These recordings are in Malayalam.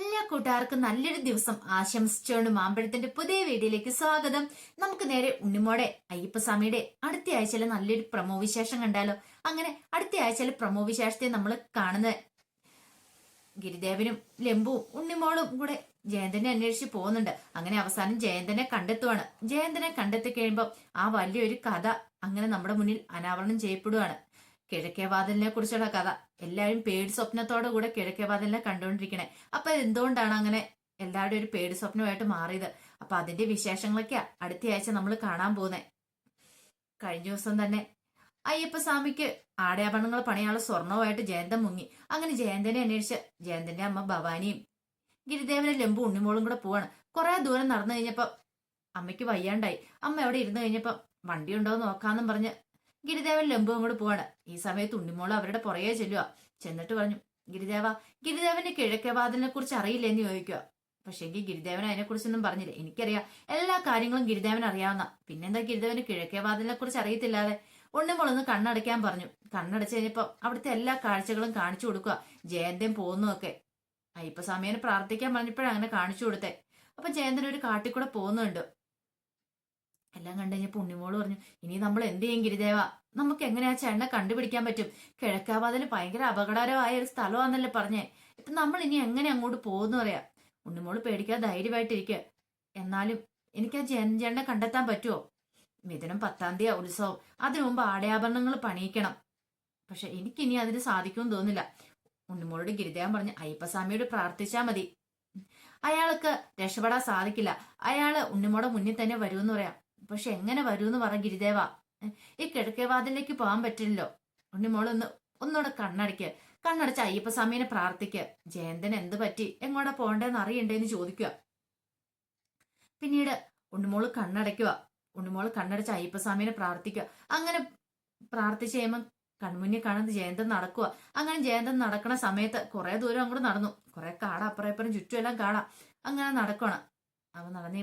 എല്ലാ കൂട്ടുകാർക്കും നല്ലൊരു ദിവസം ആശംസിച്ചുകൊണ്ട് മാമ്പഴത്തിന്റെ പുതിയ വീഡിയോയിലേക്ക് സ്വാഗതം. നമുക്ക് നേരെ ഉണ്ണിമോടെ അയ്യപ്പസ്വാമിയുടെ അടുത്ത ആഴ്ചയിലെ നല്ലൊരു പ്രമോ വിശേഷം കണ്ടാലോ? അങ്ങനെ അടുത്ത ആഴ്ചയിലെ പ്രമോ വിശേഷത്തെ നമ്മൾ കാണുന്നത് ഗിരിദേവനും ലംബുവും ഉണ്ണിമോളും കൂടെ ജയന്തനെ അന്വേഷിച്ച് പോകുന്നുണ്ട്. അങ്ങനെ അവസാനം ജയന്തനെ കണ്ടെത്തുവാണ്. ജയന്തനെ കണ്ടെത്തി കഴിയുമ്പോൾ ആ വലിയൊരു കഥ അങ്ങനെ നമ്മുടെ മുന്നിൽ അനാവരണം ചെയ്യപ്പെടുവാണ്. കിഴക്കേ വാതിലിനെ കുറിച്ചുള്ള കഥ. എല്ലാവരും പേടി സ്വപ്നത്തോടു കൂടെ കിഴക്കേ വാതിലിനെ കണ്ടുകൊണ്ടിരിക്കണേ. അപ്പൊ എന്തുകൊണ്ടാണ് അങ്ങനെ എല്ലാവരുടെ ഒരു പേടി സ്വപ്നമായിട്ട് മാറിയത്? അപ്പൊ അതിന്റെ വിശേഷങ്ങളൊക്കെയാ അടുത്ത ആഴ്ച നമ്മൾ കാണാൻ പോകുന്നത് കഴിഞ്ഞ ദിവസം തന്നെ അയ്യപ്പസ്വാമിക്ക് ആടയാഭരണങ്ങൾ പണിയാനുള്ള സ്വർണവുമായിട്ട് ജയന്തൻ മുങ്ങി. അങ്ങനെ ജയന്തനെ അന്വേഷിച്ച് ജയന്തന്റെ അമ്മ ഭവാനിയും ഗിരിദേവനെ ലംബു ഉണ്ണിമോളും കൂടെ പോവാണ്. കുറെ ദൂരം നടന്നു കഴിഞ്ഞപ്പോ അമ്മയ്ക്ക് വയ്യാണ്ടായി. അമ്മ എവിടെ ഇരുന്ന് കഴിഞ്ഞപ്പോ വണ്ടി ഉണ്ടോ നോക്കാന്നും പറഞ്ഞ് ഗിരിദേവൻ ലംബുവും കൂടെ പോവാണ്. ഈ സമയത്ത് ഉണ്ണിമോൾ അവരുടെ പുറകെ ചെല്ലുക. ചെന്നിട്ട് പറഞ്ഞു ഗിരിദേവ ഗിരിദേവന്റെ കിഴക്കേ വാതിലിനെ കുറിച്ച് അറിയില്ല എന്ന് ചോദിക്കുക. പക്ഷെങ്കിൽ ഗിരിദേവൻ അതിനെ കുറിച്ചൊന്നും പറഞ്ഞില്ല. എനിക്കറിയാം. എല്ലാ കാര്യങ്ങളും ഗിരിദേവൻ അറിയാവുന്ന. പിന്നെന്താ ഗിരിദേവന് കിഴക്കേ വാതിലിനെ കുറിച്ച് അറിയത്തില്ലാതെ? ഉണ്ണിമോളൊന്ന് കണ്ണടയ്ക്കാൻ പറഞ്ഞു. കണ്ണടച്ച് കഴിഞ്ഞപ്പോ അവിടുത്തെ എല്ലാ കാഴ്ചകളും കാണിച്ചു കൊടുക്കുക. ജയന്തൻ പോകുന്നതൊക്കെ. അയ്യപ്പസ്വാമിയെ പ്രാർത്ഥിക്കാൻ പറഞ്ഞപ്പോഴാണ് അങ്ങനെ കാണിച്ചു കൊടുത്തേ. അപ്പൊ ജയന്തൻ ഒരു കാട്ടിൽ കൂടെ പോകുന്നുണ്ട്. എല്ലാം കണ്ടു കഴിഞ്ഞ ഉണ്ണിമോൾ പറഞ്ഞു ഇനി നമ്മൾ എന്ത് ചെയ്യും ഗിരിദേവ? നമുക്ക് എങ്ങനെയാ ചേട്ടനെ കണ്ടുപിടിക്കാൻ പറ്റും? കിഴക്കാവാതിൽ ഭയങ്കര അപകടകരമായ ഒരു സ്ഥലമാണെന്നല്ലേ പറഞ്ഞേ. ഇപ്പൊ നമ്മൾ ഇനി എങ്ങനെ അങ്ങോട്ട് പോകുന്നു പറയാ ഉണ്ണിമോൾ പേടിക്കാതെ ധൈര്യമായിട്ടിരിക്കുക എന്നാലും എനിക്ക് ആ ജനചേട്ടനെ കണ്ടെത്താൻ പറ്റുമോ മിഥുനം പത്താം തീയതി ഉത്സവം. അതിനു മുമ്പ് ആടയാഭരണങ്ങൾ പണിയിക്കണം. പക്ഷെ എനിക്കിനി അതിന് സാധിക്കുമെന്ന് തോന്നില്ല ഉണ്ണിമോളുടെ ഗിരിദേവൻ പറഞ്ഞ് അയ്യപ്പസ്വാമിയോട് പ്രാർത്ഥിച്ചാ മതി. അയാൾക്ക് രക്ഷപ്പെടാൻ സാധിക്കില്ല. അയാൾ ഉണ്ണിമോടെ മുന്നിൽ തന്നെ വരുമെന്ന് പറയാം. പക്ഷെ എങ്ങനെ വരുമെന്ന് പറ ഗിരിദേവ. ഈ കിഴക്കേ വാതിലേക്ക് പോകാൻ പറ്റില്ലല്ലോ. ഉണ്ണിമോൾ ഒന്ന് ഒന്നുകൂടെ കണ്ണടയ്ക്ക് കണ്ണടച്ച് അയ്യപ്പസ്വാമിനെ പ്രാർത്ഥിക്ക. ജയന്തൻ എന്ത് പറ്റി? എങ്ങോട്ടാ പോകണ്ടേന്ന് അറിയണ്ടേന്ന് ചോദിക്കുക. പിന്നീട് ഉണ്ണിമോൾ കണ്ണടയ്ക്കുക. ഉണ്ണിമോൾ കണ്ണടച്ച് അയ്യപ്പസ്വാമിനെ പ്രാർത്ഥിക്കുക. അങ്ങനെ പ്രാർത്ഥിച്ച് കഴിയുമ്പോൾ കൺമുന്നിൽ കാണുന്ന ജയന്തൻ നടക്കുക. അങ്ങനെ ജയന്തൻ നടക്കുന്ന സമയത്ത് കുറെ ദൂരം അങ്ങോട്ട് നടന്നു. കുറെ കാട അപ്പുറം ഇപ്പുറം ചുറ്റുമെല്ലാം കാണാം. അങ്ങനെ നടക്കണം. അവൻ നടന്നു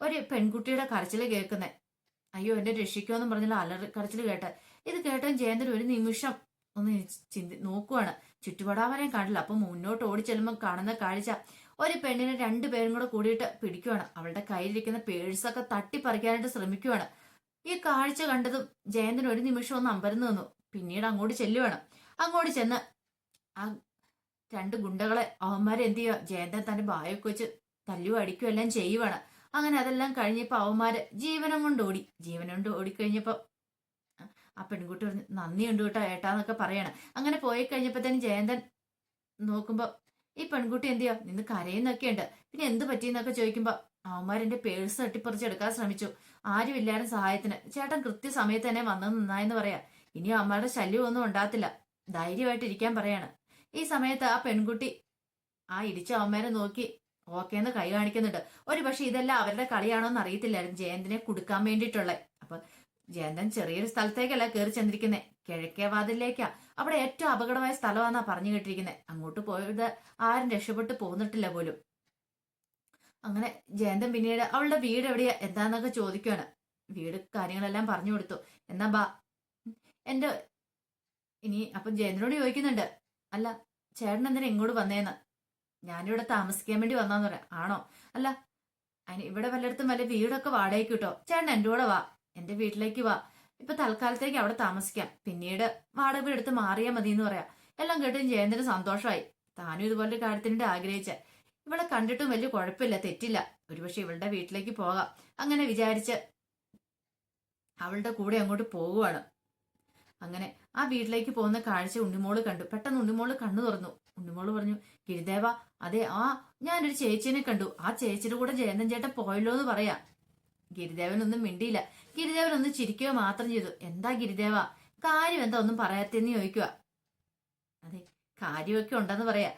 ഒരു പെൺകുട്ടിയുടെ കരച്ചിൽ കേൾക്കുന്നത് അയ്യോ എന്റെ എന്ന് പറഞ്ഞാൽ അലറി കരച്ചിൽ കേട്ട്. ഇത് കേട്ടൻ ജയന്തൻ ഒരു നിമിഷം ഒന്ന് ചിന്തി നോക്കുവാണ്. ചുറ്റുപാടാവരെയും കാണില്ല അപ്പൊ മുന്നോട്ട് ഓടി ചെല്ലുമ്പോൾ കാണുന്ന കാഴ്ച ഒരു പെണ്ണിനെ രണ്ടുപേരും കൂടെ കൂടിയിട്ട് പിടിക്കുവാണ്. അവളുടെ കയ്യിലിരിക്കുന്ന പേഴ്സൊക്കെ തട്ടിപ്പറിക്കാനായിട്ട് ശ്രമിക്കുവാണ്. ഈ കാഴ്ച കണ്ടതും ജയന്തൻ ഒരു നിമിഷം ഒന്ന് അമ്പരന്ന് നിന്നു. പിന്നീട് അങ്ങോട്ട് ചെല്ലുവാണ്. അങ്ങോട്ട് ചെന്ന് ആ രണ്ട് ഗുണ്ടകളെ അവന്മാരെ എന്ത് ചെയ്യുക ജയന്തൻ തന്റെ ബായൊക്കെ വെച്ച് തല്ലുവോ അടിക്കുകയോ എല്ലാം ചെയ്യുവാണ്. അങ്ങനെ അതെല്ലാം കഴിഞ്ഞപ്പോ അവന്മാര് ജീവനം കൊണ്ട് ഓടി. ജീവനം കൊണ്ട് ഓടിക്കഴിഞ്ഞപ്പോ ആ പെൺകുട്ടി പറഞ്ഞു നന്ദിയുണ്ട് കേട്ടോ ഏട്ടാന്നൊക്കെ പറയണം. അങ്ങനെ പോയി കഴിഞ്ഞപ്പോഴത്തേനും ജയന്തൻ നോക്കുമ്പോൾ ഈ പെൺകുട്ടി എന്ത് ചെയ്യാ നിന്ന് കരയുന്നൊക്കെ ഉണ്ട്. പിന്നെ എന്ത് പറ്റിയെന്നൊക്കെ ചോദിക്കുമ്പോ അവന്മാരെന്റെ പേഴ്സ് തട്ടിപ്പറിച്ചെടുക്കാൻ ശ്രമിച്ചു. ആരും ആരുമില്ലാരും സഹായത്തിന്. ചേട്ടൻ കൃത്യസമയത്ത് തന്നെ വന്നത് നന്നായെന്ന് പറയാ. ഇനി അമ്മയുടെ ശല്യം ഒന്നും ഉണ്ടാകത്തില്ല. ധൈര്യമായിട്ട് ഇരിക്കാൻ പറയാണ്. ഈ സമയത്ത് ആ പെൺകുട്ടി ആ ഇടിച്ച അമ്മേനെ നോക്കി ഓക്കേന്ന് കൈ കാണിക്കുന്നുണ്ട്. ഒരു പക്ഷെ ഇതെല്ലാം അവരുടെ കളിയാണോ എന്ന് അറിയത്തില്ലായിരുന്നു ജയന്തിനെ കൊടുക്കാൻ വേണ്ടിയിട്ടുള്ള അപ്പൊ ജയന്തൻ ചെറിയൊരു സ്ഥലത്തേക്കല്ല കയറി ചെന്നിരിക്കുന്നത് കിഴക്കേ വാതിലേക്കാ അവിടെ ഏറ്റവും അപകടമായ സ്ഥലമാണെന്നാ പറഞ്ഞു കേട്ടിരിക്കുന്നത് അങ്ങോട്ട് പോയത് ആരും രക്ഷപ്പെട്ട് പോന്നിട്ടില്ല പോലും. അങ്ങനെ ജയന്തൻ പിന്നീട് അവളുടെ വീട് എവിടെയാ? എന്താന്നൊക്കെ ചോദിക്കുകയാണ് വീട് കാര്യങ്ങളെല്ലാം പറഞ്ഞു കൊടുത്തു. എന്നാ ബാ. എന്റെ ഇനി അപ്പം ജയന്തനോട് ചോദിക്കുന്നുണ്ട്. അല്ല ചേട്ടൻ എന്തിനാ ഇങ്ങോട്ട് വന്നേന്ന്? ഞാനിവിടെ താമസിക്കാൻ വേണ്ടി വന്നാന്ന് പറയാം. ആണോ? അല്ല ഇവിടെ വല്ലയിടത്തും വല്ല വീടൊക്കെ വാടകയ്ക്ക് കിട്ടോ? ചേട്ടൻ എന്റെ കൂടെ വാ. എന്റെ വീട്ടിലേക്ക് വാ. ഇപ്പൊ തൽക്കാലത്തേക്ക് അവിടെ താമസിക്കാം. പിന്നീട് വാടക വീടെടുത്ത് മാറിയാൽ മതി എന്ന് പറയാം. എല്ലാം കേട്ടും ജയന്തന് സന്തോഷമായി. താനും ഇതുപോലെ കാര്യത്തിനുണ്ട് ആഗ്രഹിച്ച. ഇവളെ കണ്ടിട്ടും വലിയ കുഴപ്പമില്ല തെറ്റില്ല. ഒരുപക്ഷെ ഇവളുടെ വീട്ടിലേക്ക് പോകാം. അങ്ങനെ വിചാരിച്ച് അവളുടെ കൂടെ അങ്ങോട്ട് പോകുവാണ്. അങ്ങനെ ആ വീട്ടിലേക്ക് പോകുന്ന കാഴ്ച ഉണ്ണിമോൾ കണ്ടു. പെട്ടെന്ന് ഉണ്ണിമോൾ കണ്ണു തുറന്നു. ഉണ്ണിമോൾ പറഞ്ഞു ഗിരിദേവ അതെ ആ ഞാനൊരു ചേച്ചിനെ കണ്ടു. ആ ചേച്ചിയുടെ കൂടെ ജയന്തൻ ചേട്ടൻ പോയല്ലോ എന്ന് പറയാ. ഗിരിദേവൻ ഒന്നും മിണ്ടിയില്ല. ഗിരിദേവൻ ഒന്ന് ചിരിക്കുക മാത്രം ചെയ്തു. എന്താ ഗിരിദേവ? കാര്യം എന്താ ഒന്നും പറയാത്തെന്ന് ചോദിക്കുക. അതെ കാര്യമൊക്കെ ഉണ്ടെന്ന് പറയാ.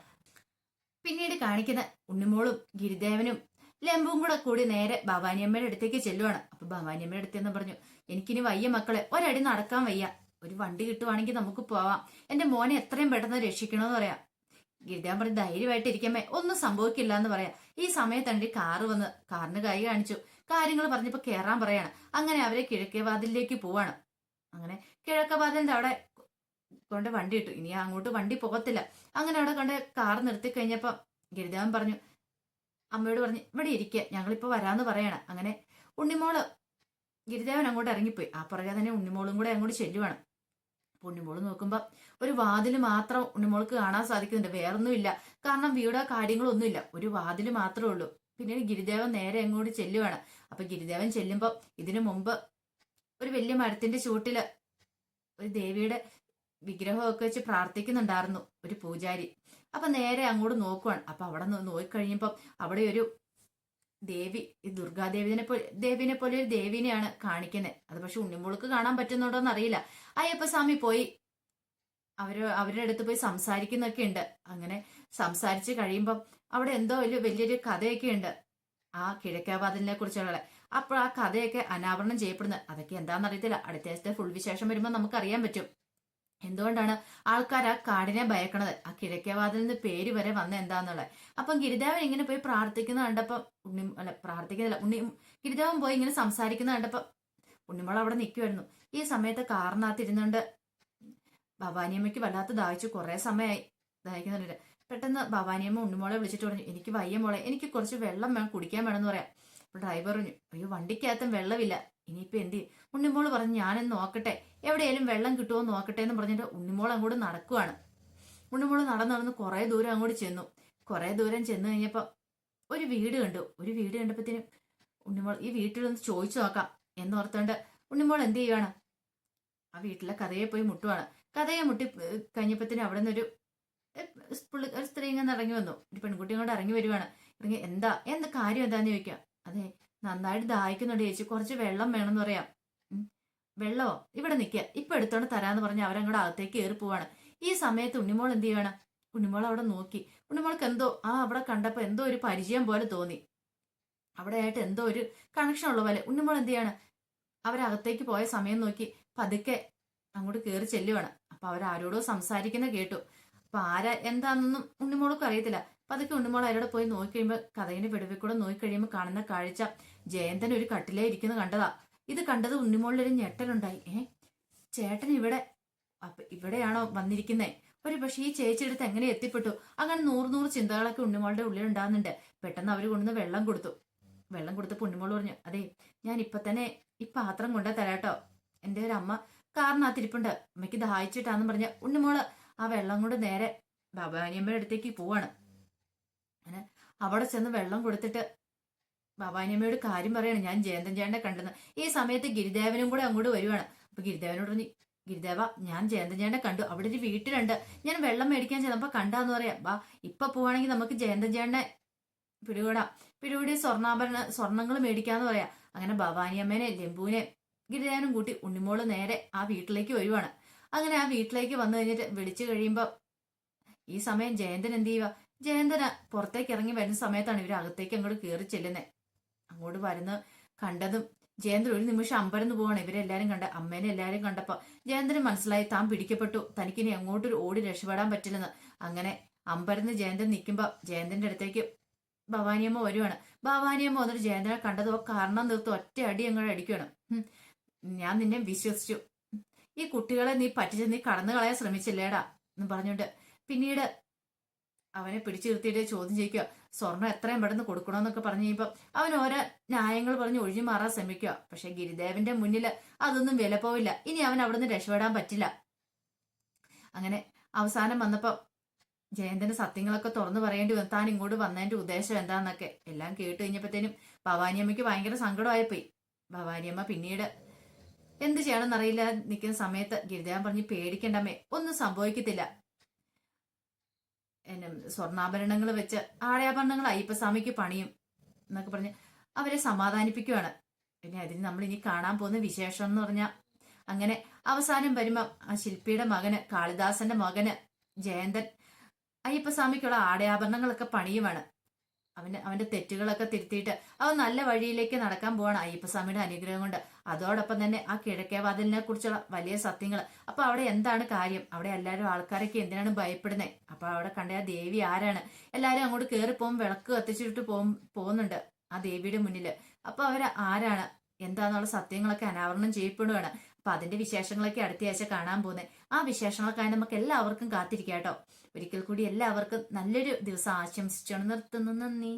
പിന്നീട് കാണിക്കുന്ന ഉണ്ണിമോളും ഗിരിദേവനും ലംബും കൂടെ കൂടി നേരെ ഭവാനിയമ്മയുടെ അടുത്തേക്ക് ചെല്ലുവാണ്. അപ്പൊ ഭവാനിയമ്മയുടെ അടുത്തേന്ന് പറഞ്ഞു എനിക്കിനി വയ്യ മക്കളെ. ഒരടി നടക്കാൻ വയ്യ. ഒരു വണ്ടി കിട്ടുവാണെങ്കിൽ നമുക്ക് പോവാം. എന്റെ മോനെ എത്രയും പെട്ടെന്ന് രക്ഷിക്കണമെന്ന് പറയാം. ഗിരിദേവൻ പറഞ്ഞു ധൈര്യമായിട്ട് ഇരിക്കമ്മേ ഒന്നും സംഭവിക്കില്ല എന്ന് പറയാം. ഈ സമയത്തണ്ടി കാറ് വന്ന് കാറിന് കൈ കാണിച്ചു. കാര്യങ്ങൾ പറഞ്ഞപ്പോ കയറാൻ പറയാണ്. അങ്ങനെ അവരെ കിഴക്കേ വാതിലിലേക്ക് പോവാണ്. അങ്ങനെ കിഴക്കേ വാതിലിന്റെ അവിടെ കൊണ്ട് വണ്ടി ഇട്ടു. ഇനി അങ്ങോട്ട് വണ്ടി പോകത്തില്ല. അങ്ങനെ അവിടെ കൊണ്ട് കാർ നിർത്തി കഴിഞ്ഞപ്പോ ഗിരിദേവൻ പറഞ്ഞു അമ്മയോട് പറഞ്ഞു ഇവിടെ ഇരിക്കുക ഞങ്ങളിപ്പോ വരാന്ന് പറയണം. അങ്ങനെ ഉണ്ണിമോൾ ഗിരിദേവൻ അങ്ങോട്ട് ഇറങ്ങിപ്പോയി. ആ പുറകെ തന്നെ ഉണ്ണിമോളും കൂടെ അങ്ങോട്ട് ചെല്ലുവാണ്. അപ്പൊ ഉണ്ണിമോൾ നോക്കുമ്പോ ഒരു വാതിൽ മാത്രം ഉണ്ണിമോൾക്ക് കാണാൻ സാധിക്കുന്നുണ്ട്. വേറൊന്നുമില്ല. കാരണം വീടോ കാര്യങ്ങളൊന്നുമില്ല. ഒരു വാതിൽ മാത്രമേ ഉള്ളൂ. പിന്നീട് ഗിരിദേവൻ നേരെ അങ്ങോട്ട് ചെല്ലുവാണ്? അപ്പൊ ഗിരിദേവൻ ചെല്ലുമ്പോ ഇതിനു മുമ്പ് ഒരു വലിയ മരത്തിന്റെ ചൂട്ടിൽ ഒരു ദേവിയുടെ വിഗ്രഹമൊക്കെ വെച്ച് പ്രാർത്ഥിക്കുന്നുണ്ടായിരുന്നു ഒരു പൂജാരി. അപ്പൊ നേരെ അങ്ങോട്ട് നോക്കുവാണ്. അപ്പൊ അവിടെ നോക്കിക്കഴിഞ്ഞപ്പോ അവിടെ ഒരു ദേവി ഈ ദുർഗാദേവിനെ പോലെ ദേവിനെ പോലെ ഒരു ദേവിനെയാണ് കാണിക്കുന്നത്. അത് പക്ഷെ ഉണ്ണിമോൾക്ക് കാണാൻ പറ്റുന്നുണ്ടോ എന്ന് അറിയില്ല. അയ്യപ്പസ്വാമി പോയി. അവർ അവരുടെ അടുത്ത് പോയി സംസാരിക്കുന്നൊക്കെ ഉണ്ട്. അങ്ങനെ സംസാരിച്ച് കഴിയുമ്പം അവിടെ എന്തോ വലിയ വലിയൊരു കഥയൊക്കെ ഉണ്ട്. ആ കിഴക്കാവാതിലിനെ കുറിച്ചുള്ള. അപ്പോൾ ആ കഥയൊക്കെ അനാവരണം ചെയ്യപ്പെടുന്നത്. അതൊക്കെ എന്താണെന്ന് അറിയത്തില്ല അടുത്ത ദിവസത്തെ ഫുൾ വിശേഷം വരുമ്പോൾ നമുക്ക് അറിയാൻ പറ്റും. എന്തുകൊണ്ടാണ് ആൾക്കാർ ആ കാടിനെ ഭയക്കണത്? ആ കിഴക്കേവാതിലിന് പേര് വരെ വന്ന എന്താന്നുള്ളത്? അപ്പം ഗിരിദേവൻ ഇങ്ങനെ പോയി പ്രാർത്ഥിക്കുന്ന കണ്ടപ്പോൾ ഉണ്ണി അല്ല പ്രാർത്ഥിക്കുന്നില്ല ഉണ്ണി ഗിരിദേവൻ പോയി ഇങ്ങനെ സംസാരിക്കുന്ന കണ്ടപ്പോൾ ഉണ്ണിമോൾ അവിടെ നിൽക്കുമായിരുന്നു ഈ സമയത്ത് കാറിനകത്തിരുന്നുണ്ട് ഭവാനിയമ്മയ്ക്ക് വല്ലാത്ത ദാഹിച്ചു. കുറേ സമയമായി ദാഹിക്കുന്നുണ്ട് പെട്ടെന്ന് ഭവാനിയമ്മ ഉണ്ണിമോളെ വിളിച്ചിട്ട് പറഞ്ഞു എനിക്ക് വയ്യ മോളെ. എനിക്ക് കുറച്ച് വെള്ളം വേണം കുടിക്കാൻ വേണമെന്ന് പറയാം. ഡ്രൈവർ പറഞ്ഞു അയ്യോ വണ്ടിക്കകത്തും വെള്ളമില്ല. ഇനിയിപ്പോ എന്ത് ചെയ്യും?" ഉണ്ണിമോൾ പറഞ്ഞു ഞാനൊന്ന് നോക്കട്ടെ. എവിടെയെങ്കിലും വെള്ളം കിട്ടുമോ നോക്കട്ടെ എന്ന് പറഞ്ഞിട്ട് ഉണ്ണിമോൾ അങ്ങോട്ട് നടക്കുവാണ്. ഉണ്ണിമോൾ നടന്ന് നടന്ന് കുറേ ദൂരം അങ്ങോട്ട് ചെന്നു. കുറേ ദൂരം ചെന്ന് കഴിഞ്ഞപ്പോൾ ഒരു വീട് കണ്ടു. ഒരു വീട് കണ്ടപ്പോഴത്തേനും ഉണ്ണിമോൾ ഈ വീട്ടിൽ ഒന്ന് ചോദിച്ചു നോക്കാം. എന്ന് ഓർത്തോണ്ട് ഉണ്ണിമോൾ എന്ത് ചെയ്യുവാണ്? ആ വീട്ടിലെ കഥയെ പോയി മുട്ടുവാണ്. കഥയെ മുട്ടി കഴിഞ്ഞപ്പോഴത്തേനും അവിടെ നിന്നൊരു പുള്ളി ഒരു സ്ത്രീ ഇങ്ങനെ ഇറങ്ങി വന്നു. ഒരു പെൺകുട്ടി കൊണ്ട് ഇറങ്ങി വരുവാണ്. ഇറങ്ങി എന്താ? എന്താ കാര്യം എന്താന്ന് ചോദിക്കാം അതെ നന്നായിട്ട് ദാഹിക്കുന്നുണ്ട് ചേച്ചി. കുറച്ച് വെള്ളം വേണമെന്ന് പറയാം. വെള്ളമോ? ഇവിടെ നിൽക്കുക ഇപ്പൊ എടുത്തോണ്ട് തരാന്ന് പറഞ്ഞ് അവരങ്ങോട്ട് അകത്തേക്ക് കയറി പോവാണ്. ഈ സമയത്ത് ഉണ്ണിമോൾ എന്ത് ചെയ്യണം? ഉണ്ണിമോൾ അവിടെ നോക്കി. ഉണ്ണിമോൾക്ക് എന്തോ ആ അവിടെ കണ്ടപ്പോ എന്തോ ഒരു പരിചയം പോലെ തോന്നി. അവിടെ ആയിട്ട് എന്തോ ഒരു കണക്ഷൻ ഉള്ള പോലെ. ഉണ്ണിമോൾ എന്ത് ചെയ്യാണ്? അവരകത്തേക്ക് പോയ സമയം നോക്കി പതുക്കെ അങ്ങോട്ട് കയറി ചെല്ലുവാണ്. അപ്പൊ അവരാരോടോ സംസാരിക്കുന്ന കേട്ടു. അപ്പൊ ആരാ എന്താണെന്നൊന്നും ഉണ്ണിമോൾക്കും അറിയത്തില്ല. പതുക്കെ ഉണ്ണിമോൾ അവരോട് പോയി നോക്കി കഴിയുമ്പോൾ കഥകിന്റെ വെടുവിൽ കൂടെ നോക്കി കഴിയുമ്പോൾ കാണുന്ന കാഴ്ച. ജയന്തൻ ഒരു കട്ടിലേ ഇരിക്കുന്ന കണ്ടതാ. ഇത് കണ്ടത് ഉണ്ണിമോളിൽ ഒരു ഞെട്ടലുണ്ടായി. ഏ ചേട്ടൻ ഇവിടെ അപ്പൊ ഇവിടെയാണോ വന്നിരിക്കുന്നേ? ഒരു പക്ഷേ ഈ ചേച്ചിയെടുത്ത് എങ്ങനെ എത്തിപ്പെട്ടു? അങ്ങനെ നൂറ് നൂറ് ചിന്തകളൊക്കെ ഉണ്ണിമോളുടെ ഉള്ളിൽ ഉണ്ടാകുന്നുണ്ട്. പെട്ടെന്ന് അവർ കൊണ്ടുവന്ന് വെള്ളം കൊടുത്തു. വെള്ളം കൊടുത്തപ്പോൾ ഉണ്ണിമോൾ പറഞ്ഞു അതെ ഞാൻ ഇപ്പൊ തന്നെ ഈ പാത്രം കൊണ്ടേ തരാട്ടോ. എന്റെ ഒരു അമ്മ കാറിനകത്തിരിപ്പുണ്ട്. അമ്മയ്ക്ക് ദാഹിച്ചിട്ടാന്ന് പറഞ്ഞ ഉണ്ണിമോൾ ആ വെള്ളം കൊണ്ട് നേരെ ഭവാനിയമ്മയുടെ അടുത്തേക്ക് പോവാണ്. അങ്ങനെ അവിടെ ചെന്ന് വെള്ളം കൊടുത്തിട്ട് ഭവാനിയമ്മയോട് കാര്യം പറയാണ്. ഞാൻ ജയന്തൻ ചേട്ടനെ കണ്ടെന്ന്. ഈ സമയത്ത് ഗിരിദേവനും കൂടെ അങ്ങോട്ട് വരുവാണ്. അപ്പൊ ഗിരിദേവനോട് പറഞ്ഞു ഗിരിദേവ ഞാൻ ജയന്തൻ ചേട്ടനെ കണ്ടു. അവിടെ ഒരു വീട്ടിലുണ്ട്. ഞാൻ വെള്ളം മേടിക്കാൻ ചെന്നപ്പോ കണ്ടാന്ന് പറയാം. വാ ഇപ്പൊ പോവാണെങ്കിൽ നമുക്ക് ജയന്തൻ ചേട്ടനെ പിടികൂടാം. പിടികൂടി സ്വർണാഭരണ സ്വർണങ്ങൾ മേടിക്കാന്ന് പറയാം. അങ്ങനെ ഭവാനിയമ്മേനെ ലംബുവിനെ ഗിരിദേവനും കൂട്ടി ഉണ്ണിമോൾ നേരെ ആ വീട്ടിലേക്ക് വരുവാണ്. അങ്ങനെ ആ വീട്ടിലേക്ക് വന്നു കഴിഞ്ഞിട്ട് വിളിച്ചു കഴിയുമ്പോൾ ഈ സമയം ജയന്തൻ എന്ത് ചെയ്യുക ജയന്തന് പുറത്തേക്ക് ഇറങ്ങി വരുന്ന സമയത്താണ് ഇവർ അകത്തേക്ക് അങ്ങോട്ട് കയറി ചെല്ലുന്നത് അങ്ങോട്ട് വരുന്ന കണ്ടതും ജയന്തൻ ഒരു നിമിഷം അമ്പരന്ന് പോവാണ്. ഇവരെല്ലാരും കണ്ട അമ്മേനെ എല്ലാരും കണ്ടപ്പോ ജയന്തന് മനസ്സിലായി താൻ പിടിക്കപ്പെട്ടു. തനിക്കിനി എങ്ങോട്ടൊരു ഓടി രക്ഷപ്പെടാൻ പറ്റില്ലെന്ന്. അങ്ങനെ അമ്പരന്ന് ജയന്തൻ നിൽക്കുമ്പോ ജയന്തന്റെ അടുത്തേക്ക് ഭവാനിയമ്മ വരുവാണ്. ഭവാനിയമ്മ വന്നിട്ട് ജയന്തനെ കണ്ടതോ കാരണം നിർത്ത് ഒറ്റ അടി അങ്ങോട്ട് അടിക്കുകയാണ് "ഹും, ഞാൻ നിന്നെ വിശ്വസിച്ചു. ഈ കുട്ടികളെ നീ പറ്റിച്ച് നീ കടന്നു കളയാൻ ശ്രമിച്ചില്ലേടാ എന്ന് പറഞ്ഞുകൊണ്ട് പിന്നീട് അവനെ പിടിച്ചു നിർത്തിയിട്ട് ചോദ്യം ചെയ്യിക്കുക. സ്വർണം എത്രയും പെട്ടെന്ന് കൊടുക്കണമെന്നൊക്കെ പറഞ്ഞു കഴിയുമ്പോൾ അവൻ ഓരോ ന്യായങ്ങൾ പറഞ്ഞ് ഒഴിഞ്ഞു മാറാൻ ശ്രമിക്കുക. പക്ഷെ ഗിരിദേവന്റെ മുന്നിൽ അതൊന്നും വില പോവില്ല. ഇനി അവൻ അവിടുന്ന് രക്ഷപ്പെടാൻ പറ്റില്ല. അങ്ങനെ അവസാനം വന്നപ്പോൾ ജയന്തന് സത്യങ്ങളൊക്കെ തുറന്നു പറയേണ്ടി വന്നു. താൻ ഇങ്ങോട്ട് വന്നതിന്റെ ഉദ്ദേശം എന്താന്നൊക്കെ എല്ലാം കേട്ട് കഴിഞ്ഞപ്പോഴത്തേനും ഭവാനിയമ്മയ്ക്ക് ഭയങ്കര സങ്കടമായിപ്പോയി. ഭവാനിയമ്മ പിന്നീട് എന്ത് ചെയ്യണമെന്നറിയില്ല. നിൽക്കുന്ന സമയത്ത് ഗിരിദേവൻ പറഞ്ഞ് പേടിക്കണ്ടമ്മേ. ഒന്നും സംഭവിക്കത്തില്ല. സ്വർണാഭരണങ്ങൾ വെച്ച് ആടയാഭരണങ്ങൾ അയ്യപ്പസ്വാമിക്ക് പണിയും എന്നൊക്കെ പറഞ്ഞ് അവരെ സമാധാനിപ്പിക്കുവാണ്. പിന്നെ അതിന് നമ്മൾ ഇനി കാണാൻ പോകുന്ന വിശേഷം എന്ന് പറഞ്ഞാൽ അങ്ങനെ അവസാനം വരുമ്പം ആ ശില്പിയുടെ മകന് കാളിദാസന്റെ മകന് ജയന്തൻ അയ്യപ്പസ്വാമിക്കുള്ള ആടയാഭരണങ്ങളൊക്കെ പണിയുമാണ് അവന് അവന്റെ തെറ്റുകളൊക്കെ തിരുത്തിയിട്ട് അവൻ നല്ല വഴിയിലേക്ക് നടക്കാൻ പോവാണ് അയ്യപ്പസ്വാമിയുടെ അനുഗ്രഹം കൊണ്ട്. അതോടൊപ്പം തന്നെ ആ കിഴക്കേ വാതിലിനെ കുറിച്ചുള്ള വലിയ സത്യങ്ങൾ. അപ്പൊ അവിടെ എന്താണ് കാര്യം? അവിടെ എല്ലാവരും ആൾക്കാരൊക്കെ എന്തിനാണ് ഭയപ്പെടുന്നത് അപ്പൊ അവിടെ കണ്ട ആ ദേവി ആരാണ്? എല്ലാവരും അങ്ങോട്ട് കയറി പോകും വിളക്ക് കത്തിച്ചിട്ട് പോകും പോകുന്നുണ്ട് ആ ദേവിയുടെ മുന്നിൽ അപ്പൊ അവർ ആരാണ്? എന്താന്നുള്ള സത്യങ്ങളൊക്കെ അനാവരണം ചെയ്യപ്പെടുകയാണ് അപ്പൊ അതിന്റെ വിശേഷങ്ങളൊക്കെ അടുത്തയാഴ്ച കാണാൻ പോകുന്നത് ആ വിശേഷങ്ങൾക്കായി നമുക്ക് എല്ലാവർക്കും കാത്തിരിക്കാം കേട്ടോ ഒരിക്കൽ കൂടി എല്ലാവർക്കും നല്ലൊരു ദിവസം ആശംസിച്ചാണ്. നിർത്തുന്നു. നന്ദി.